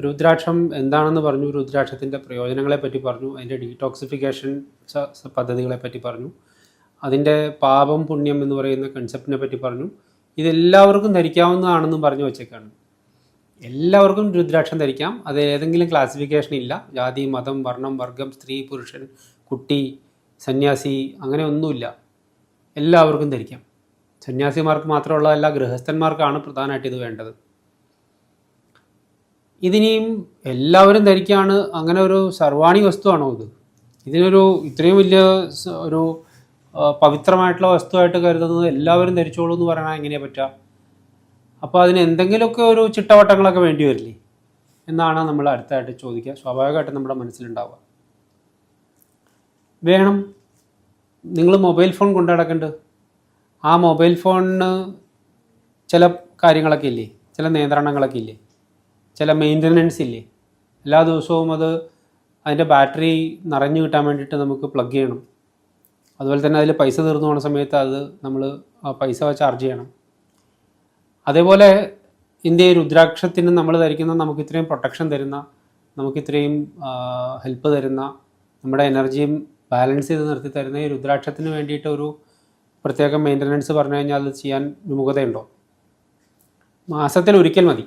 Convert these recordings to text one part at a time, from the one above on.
രുദ്രാക്ഷം എന്താണെന്ന് പറഞ്ഞു രുദ്രാക്ഷത്തിന്റെ പ്രയോജനങ്ങളെ പറ്റി പറഞ്ഞു അതിന്റെ ഡീടോക്സിഫിക്കേഷൻ പദ്ധതികളെ പറ്റി പറഞ്ഞു അതിന്റെ പാപം പുണ്യം എന്ന് പറയുന്ന കൺസെപ്റ്റിനെ പറ്റി പറഞ്ഞു. ഇതെല്ലാവർക്കും ധരിക്കാവുന്നതാണെന്നും പറഞ്ഞു വെച്ചേക്കാണ്. എല്ലാവർക്കും രുദ്രാക്ഷം ധരിക്കാം. അത് ഏതെങ്കിലും ക്ലാസിഫിക്കേഷൻ ഇല്ല. ജാതി മതം വർണം വർഗം സ്ത്രീ പുരുഷൻ കുട്ടി സന്യാസി അങ്ങനെ ഒന്നുമില്ല എല്ലാവർക്കും ധരിക്കാം. സന്യാസിമാർക്ക് മാത്രമുള്ളതല്ല ഗൃഹസ്ഥന്മാർക്കാണ് പ്രധാനമായിട്ട് ഇത് വേണ്ടത്. ഇതിനിയും എല്ലാവരും ധരിക്കാണ് അങ്ങനെ ഒരു സർവാണി വസ്തുവാണോ ഇത്? ഇതിനൊരു ഇത്രയും വലിയ ഒരു പവിത്രമായിട്ടുള്ള വസ്തുവായിട്ട് കരുതുന്നത് എല്ലാവരും ധരിച്ചോളൂ എന്ന് പറയണ എങ്ങനെയാ പറ്റുക? അപ്പോൾ അതിന് എന്തെങ്കിലുമൊക്കെ ഒരു ചിട്ടവട്ടങ്ങളൊക്കെ വേണ്ടി വരില്ലേ? എന്നാണ് നമ്മൾ അടുത്തായിട്ട് ചോദിക്കുക. സ്വാഭാവികമായിട്ടും നമ്മുടെ മനസ്സിലുണ്ടാവുക. വേണം. നിങ്ങൾ മൊബൈൽ ഫോൺ കൊണ്ടു നടക്കുന്നുണ്ട് ആ മൊബൈൽ ഫോണിന് ചില കാര്യങ്ങളൊക്കെ ഇല്ലേ? ചില നിയന്ത്രണങ്ങളൊക്കെ ഇല്ലേ? ചില മെയിന്റനൻസ് ഇല്ലേ? എല്ലാ ദിവസവും അത് അതിന്റെ ബാറ്ററി നിറഞ്ഞു കിട്ടാൻ വേണ്ടിയിട്ട് നമുക്ക് പ്ലഗ് ചെയ്യണം. അതുപോലെ തന്നെ അതിൽ പൈസ തീർന്നു പോകുന്ന സമയത്ത് അത് നമ്മൾ പൈസ ചാർജ് ചെയ്യണം. അതേപോലെ ഇന്ത്യ രുദ്രാക്ഷത്തിന് നമ്മൾ ധരിക്കുന്ന നമുക്ക് ഇത്രയും പ്രൊട്ടക്ഷൻ തരുന്ന നമുക്ക് ഇത്രയും ഹെൽപ്പ് തരുന്ന നമ്മുടെ എനർജിയും ബാലൻസ് ചെയ്ത് നിർത്തി തരുന്ന ഈ രുദ്രാക്ഷത്തിന് വേണ്ടിയിട്ട് ഒരു പ്രത്യേക മെയിന്റനൻസ് പറഞ്ഞു കഴിഞ്ഞാൽ അത് ചെയ്യാൻ വിമുഖതയുണ്ടോ? മാസത്തിൽ ഒരിക്കൽ മതി.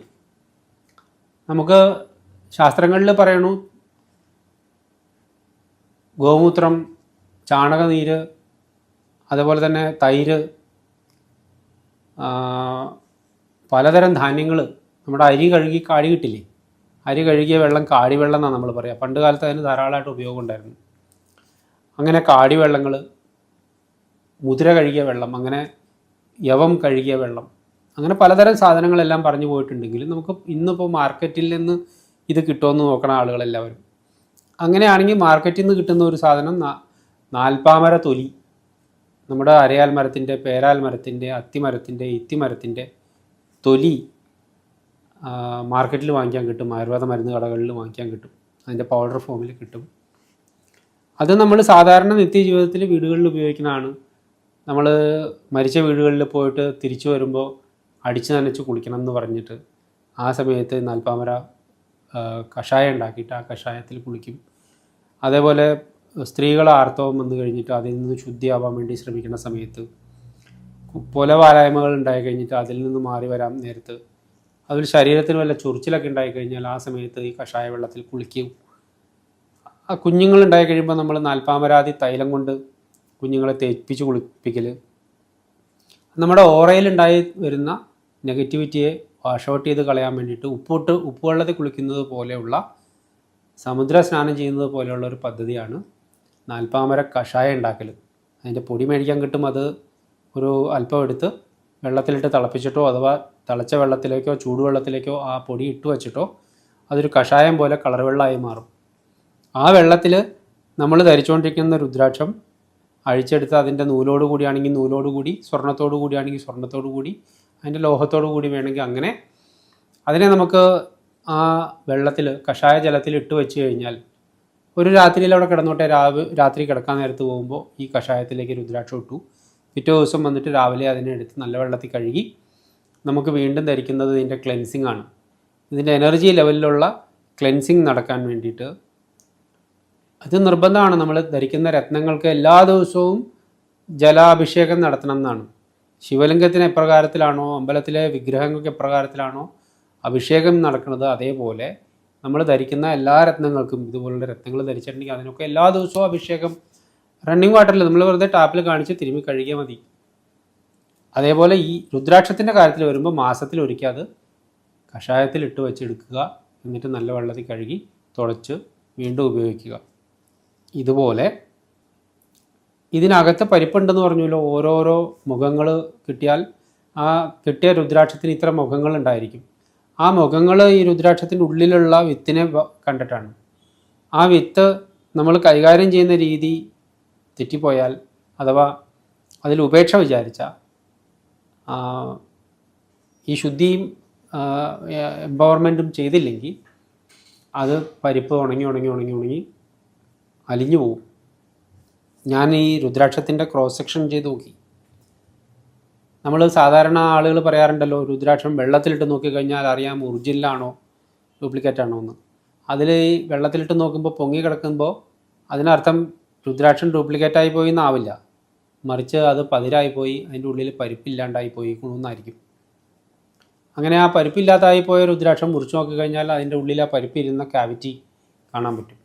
നമുക്ക് ശാസ്ത്രങ്ങളിൽ പറയണു ഗോമൂത്രം ചാണകനീര് അതുപോലെ തന്നെ തൈര് പലതരം ധാന്യങ്ങൾ നമ്മുടെ അരി കഴുകി കാടി കിട്ടില്ലേ? അരി കഴുകിയ വെള്ളം കാടി വെള്ളം എന്നാണ് നമ്മൾ പറയുക പണ്ട് കാലത്ത് അതിന് ധാരാളമായിട്ട് ഉപയോഗം ഉണ്ടായിരുന്നു. അങ്ങനെ കാടി വെള്ളങ്ങൾ മുതിര കഴുകിയ വെള്ളം അങ്ങനെ യവം കഴുകിയ വെള്ളം അങ്ങനെ പലതരം സാധനങ്ങളെല്ലാം പറഞ്ഞു പോയിട്ടുണ്ടെങ്കിലും നമുക്ക് ഇന്നിപ്പോൾ മാർക്കറ്റിൽ നിന്ന് ഇത് കിട്ടുമെന്ന് നോക്കണ ആളുകളെല്ലാവരും. അങ്ങനെയാണെങ്കിൽ മാർക്കറ്റിൽ നിന്ന് കിട്ടുന്ന ഒരു സാധനം നാൽപ്പാമര തൊലി. നമ്മുടെ അരയാൽ മരത്തിന്റെ പേരാൽ മരത്തിന്റെ അത്തിമരത്തിന്റെ ഇത്തിമരത്തിന്റെ തൊലി മാർക്കറ്റിൽ വാങ്ങിക്കാൻ കിട്ടും. ആയുർവേദ മരുന്ന് കടകളിൽ വാങ്ങിക്കാൻ കിട്ടും. അതിന്റെ പൗഡർ ഫോമിൽ കിട്ടും. അത് നമ്മൾ സാധാരണ നിത്യജീവിതത്തിൽ വീടുകളിൽ ഉപയോഗിക്കുന്നതാണ്. നമ്മൾ മരിച്ച വീടുകളിൽ പോയിട്ട് തിരിച്ചു വരുമ്പോൾ അടിച്ച് നനച്ച് കുളിക്കണം എന്ന് പറഞ്ഞിട്ട് ആ സമയത്ത് നാൽപ്പാമര കഷായം ഉണ്ടാക്കിയിട്ട് ആ കഷായത്തിൽ കുളിക്കും. അതേപോലെ സ്ത്രീകൾ ആർത്തവം വന്നു കഴിഞ്ഞിട്ട് അതിൽ നിന്ന് ശുദ്ധിയാവാൻ വേണ്ടി ശ്രമിക്കുന്ന സമയത്ത് പുല വാലായ്മകൾ ഉണ്ടായി കഴിഞ്ഞിട്ട് അതിൽ നിന്ന് മാറി വരാൻ നേരത്ത്. അതിൽ ശരീരത്തിന് വല്ല ചൊറിച്ചിലൊക്കെ ഉണ്ടായി കഴിഞ്ഞാൽ ആ സമയത്ത് ഈ കഷായ വെള്ളത്തിൽ കുളിക്കും. ആ കുഞ്ഞുങ്ങൾ ഉണ്ടായി കഴിയുമ്പോൾ നമ്മൾ നാൽപ്പാമരാതി തൈലം കൊണ്ട് കുഞ്ഞുങ്ങളെ തേപ്പിച്ച് കുളിപ്പിക്കൽ നമ്മുടെ ഓറയിൽ ഉണ്ടായി വരുന്ന നെഗറ്റിവിറ്റിയെ വാഷ് ഔട്ട് ചെയ്ത് കളയാൻ വേണ്ടിയിട്ട് ഉപ്പോട്ട് ഉപ്പുവെള്ളത്തിൽ കുളിക്കുന്നത് പോലെയുള്ള സമുദ്ര സ്നാനം ചെയ്യുന്നത് പോലെയുള്ള ഒരു പദ്ധതിയാണ് നാൽപ്പാമര കഷായം ഉണ്ടാക്കൽ അതിന്റെ പൊടി മേടിക്കാൻ കിട്ടും അത് ഒരു അല്പം എടുത്ത് വെള്ളത്തിലിട്ട് തിളപ്പിച്ചിട്ടോ അഥവാ തിളച്ച വെള്ളത്തിലേക്കോ ചൂടുവെള്ളത്തിലേക്കോ ആ പൊടി ഇട്ട് വെച്ചിട്ടോ അതൊരു കഷായം പോലെ കളർ വെള്ളമായി മാറും. ആ വെള്ളത്തിൽ നമ്മൾ ധരിച്ചുകൊണ്ടിരിക്കുന്ന രുദ്രാക്ഷം അഴിച്ചെടുത്ത് അതിന്റെ നൂലോട് കൂടിയാണെങ്കിൽ നൂലോട് കൂടി കൂടിയാണെങ്കിൽ സ്വർണത്തോടു കൂടി അതിന്റെ ലോഹത്തോടു കൂടി വേണമെങ്കിൽ അങ്ങനെ അതിനെ നമുക്ക് ആ വെള്ളത്തിൽ കഷായ ജലത്തിൽ ഇട്ട് വെച്ച് കഴിഞ്ഞാൽ ഒരു രാത്രിയിൽ അവിടെ കിടന്നോട്ടെ രാവ് രാത്രി കിടക്കാൻ നേരത്ത് പോകുമ്പോൾ ഈ കഷായത്തിലേക്ക് രുദ്രാക്ഷം ഇട്ടു. പിറ്റേ ദിവസം വന്നിട്ട് രാവിലെ അതിനെ എടുത്ത് നല്ല വെള്ളത്തിൽ കഴുകി നമുക്ക് വീണ്ടും ധരിക്കുന്നത് ഇതിന്റെ ക്ലെൻസിങ് ആണ്. ഇതിന്റെ എനർജി ലെവലിലുള്ള ക്ലെൻസിങ് നടക്കാൻ വേണ്ടിയിട്ട് അത് നിർബന്ധമാണ്. നമ്മൾ ധരിക്കുന്ന രത്നങ്ങൾക്ക് എല്ലാ ദിവസവും ജലാഭിഷേകം നടത്തണം എന്നാണ്. ശിവലിംഗത്തിന് എപ്രകാരത്തിലാണോ അമ്പലത്തിലെ വിഗ്രഹങ്ങൾക്ക് എപ്രകാരത്തിലാണോ അഭിഷേകം നടക്കുന്നത് അതേപോലെ നമ്മൾ ധരിക്കുന്ന എല്ലാ രത്നങ്ങൾക്കും ഇതുപോലുള്ള രത്നങ്ങൾ ധരിച്ചിട്ടുണ്ടെങ്കിൽ അതിനൊക്കെ എല്ലാ ദിവസവും അഭിഷേകം റണ്ണിങ് വാട്ടറിൽ നമ്മൾ വെറുതെ ടാപ്പിൽ കാണിച്ച് തിരുമ്മി കഴുകിയാൽ മതി. അതേപോലെ ഈ രുദ്രാക്ഷത്തിന്റെ കാര്യത്തിൽ വരുമ്പോൾ മാസത്തിൽ ഒരിക്കൽ അത് കഷായത്തിൽ ഇട്ട് വെച്ചെടുക്കുക എന്നിട്ട് നല്ല വെള്ളത്തിൽ കഴുകി തുടച്ച് വീണ്ടും ഉപയോഗിക്കുക. ഇതുപോലെ ഇതിനകത്ത് പരിപ്പുണ്ടെന്ന് പറഞ്ഞല്ലോ ഓരോരോ മുഖങ്ങൾ കിട്ടിയാൽ ആ കിട്ടിയ രുദ്രാക്ഷത്തിന് ഇത്ര മുഖങ്ങൾ ഉണ്ടായിരിക്കും ആ മുഖങ്ങൾ ഈ രുദ്രാക്ഷത്തിന്റെ ഉള്ളിലുള്ള വിത്തിനെ കണ്ടിട്ടാണ്. ആ വിത്ത് നമ്മൾ കൈകാര്യം ചെയ്യുന്ന രീതി തെറ്റിപ്പോയാൽ അഥവാ അതിൽ ഉപേക്ഷ വിചാരിച്ച ഈ ശുദ്ധിയും എംപവർമെന്റും ചെയ്തില്ലെങ്കിൽ അത് പരിപ്പ് ഉണങ്ങി ഉണങ്ങി ഉണങ്ങി ഉണങ്ങി അലിഞ്ഞു പോകും ഞാൻ ഈ രുദ്രാക്ഷത്തിന്റെ ക്രോസ് സെക്ഷൻ ചെയ്ത് നോക്കി. നമ്മൾ സാധാരണ ആളുകൾ പറയാറുണ്ടല്ലോ രുദ്രാക്ഷം വെള്ളത്തിലിട്ട് നോക്കിക്കഴിഞ്ഞാൽ അറിയാം ഒറിജിനലാണോ ഡ്യൂപ്ലിക്കേറ്റ് ആണോ എന്ന്. അതിൽ വെള്ളത്തിലിട്ട് നോക്കുമ്പോൾ പൊങ്ങി കിടക്കുമ്പോൾ അതിനർത്ഥം രുദ്രാക്ഷം ഡ്യൂപ്ലിക്കേറ്റ് ആയി പോയി എന്നാവില്ല. മറിച്ച് അത് പതിരായിപ്പോയി അതിന്റെ ഉള്ളിൽ പരിപ്പില്ലാണ്ടായി പോയി എന്നായിരിക്കും അങ്ങനെ ആ പരിപ്പില്ലാത്തായി പോയ രുദ്രാക്ഷം മുറിച്ച് നോക്കിക്കഴിഞ്ഞാൽ അതിന്റെ ഉള്ളിൽ ആ പരിപ്പിരുന്ന ക്യാവിറ്റി കാണാൻ പറ്റും.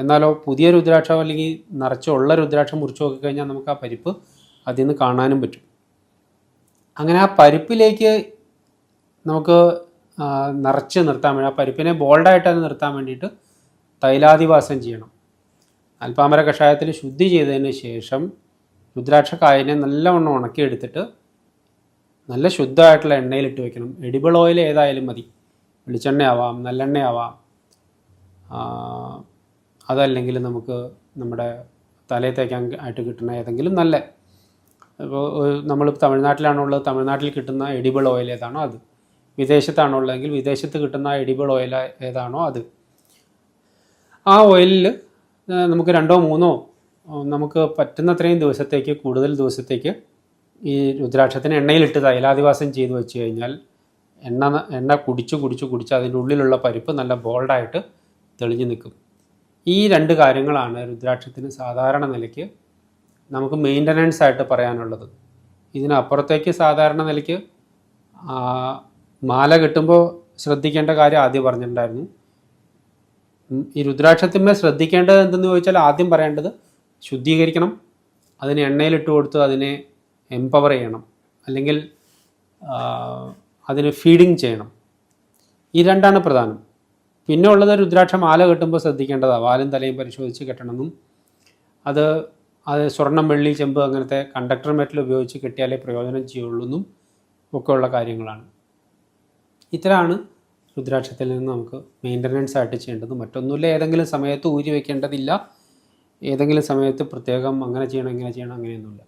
എന്നാലോ പുതിയ രുദ്രാക്ഷം അല്ലെങ്കിൽ നിറച്ചുള്ള രുദ്രാക്ഷം മുറിച്ച് നോക്കിക്കഴിഞ്ഞാൽ നമുക്ക് ആ പരിപ്പ് അതിൽ നിന്ന് കാണാനും പറ്റും. അങ്ങനെ ആ പരിപ്പിലേക്ക് നമുക്ക് നിറച്ച് നിർത്താൻ വേണ്ടി ആ പരിപ്പിനെ ബോൾഡായിട്ട് അത് നിർത്താൻ വേണ്ടിയിട്ട് തൈലാധിവാസം ചെയ്യണം. അൽപ്പാമര കഷായത്തിൽ ശുദ്ധി ചെയ്തതിന് ശേഷം രുദ്രാക്ഷ കായനെ നല്ലവണ്ണം ഉണക്കിയെടുത്തിട്ട് നല്ല ശുദ്ധമായിട്ടുള്ള എണ്ണയിലിട്ട് വെക്കണം. എഡിബിൾ ഓയിൽ ഏതായാലും മതി. വെളിച്ചെണ്ണയാവാം നല്ലെണ്ണയാവാം. അതല്ലെങ്കിൽ നമുക്ക് നമ്മുടെ തലയിൽ തേക്കാൻ ആയിട്ട് കിട്ടുന്ന ഏതെങ്കിലും നല്ല ഇപ്പോൾ നമ്മൾ തമിഴ്നാട്ടിലാണുള്ളത് തമിഴ്നാട്ടിൽ കിട്ടുന്ന എഡിബിൾ ഓയിൽ ഏതാണോ അത്. വിദേശത്താണോ ഉള്ളതെങ്കിൽ വിദേശത്ത് കിട്ടുന്ന എഡിബിൾ ഓയിൽ ഏതാണോ അത്. ആ ഓയിലിൽ നമുക്ക് രണ്ടോ മൂന്നോ നമുക്ക് പറ്റുന്നത്രയും ദിവസത്തേക്ക് കൂടുതൽ ദിവസത്തേക്ക് ഈ രുദ്രാക്ഷത്തിന് എണ്ണയിലിട്ട് തൈലാദിവാസം ചെയ്തു വെച്ച് കഴിഞ്ഞാൽ എണ്ണ എണ്ണ കുടിച്ച് കുടിച്ച് കുടിച്ച് അതിന്റെ ഉള്ളിലുള്ള പരിപ്പ് നല്ല ബോൾഡായിട്ട് തെളിഞ്ഞു നിൽക്കും. ഈ രണ്ട് കാര്യങ്ങളാണ് രുദ്രാക്ഷത്തിന് സാധാരണ നിലയ്ക്ക് നമുക്ക് മെയിന്റനൻസ് ആയിട്ട് പറയാനുള്ളത്. ഇതിനപ്പുറത്തേക്ക് സാധാരണ നിലയ്ക്ക് മാല കിട്ടുമ്പോൾ ശ്രദ്ധിക്കേണ്ട കാര്യം ആദ്യം പറഞ്ഞിട്ടുണ്ടായിരുന്നു. ഈ രുദ്രാക്ഷത്തിന്മേൽ ശ്രദ്ധിക്കേണ്ടത് എന്തെന്ന് ചോദിച്ചാൽ ആദ്യം പറയേണ്ടത് ശുദ്ധീകരിക്കണം അതിന് എണ്ണയിലിട്ട് കൊടുത്ത് അതിനെ എംപവർ ചെയ്യണം അല്ലെങ്കിൽ അതിന് ഫീഡിങ് ചെയ്യണം. ഈ രണ്ടാണ് പ്രധാനം. പിന്നെ ഉള്ളത് രുദ്രാക്ഷ മാല കെട്ടുമ്പോൾ ശ്രദ്ധിക്കേണ്ടതാണ് വാലും തലയും പരിശോധിച്ച് കെട്ടണമെന്നും. അത് അത് സ്വർണം വെള്ളി ചെമ്പ് അങ്ങനത്തെ കണ്ടക്ടർ മെറ്റൽ ഉപയോഗിച്ച് കെട്ടിയാലേ പ്രയോജനം ചെയ്യുള്ളൂ എന്നും ഒക്കെ ഉള്ള കാര്യങ്ങളാണ്. ഇത്രയാണ് രുദ്രാക്ഷത്തിൽ നിന്ന് നമുക്ക് മെയിന്റനൻസ് ആയിട്ട് ചെയ്യേണ്ടത്. മറ്റൊന്നുമില്ല. ഏതെങ്കിലും സമയത്ത് ഊരി വെക്കേണ്ടതില്ല. ഏതെങ്കിലും സമയത്ത് പ്രത്യേകം അങ്ങനെ ചെയ്യണം ഇങ്ങനെ ചെയ്യണം അങ്ങനെയൊന്നുമില്ല.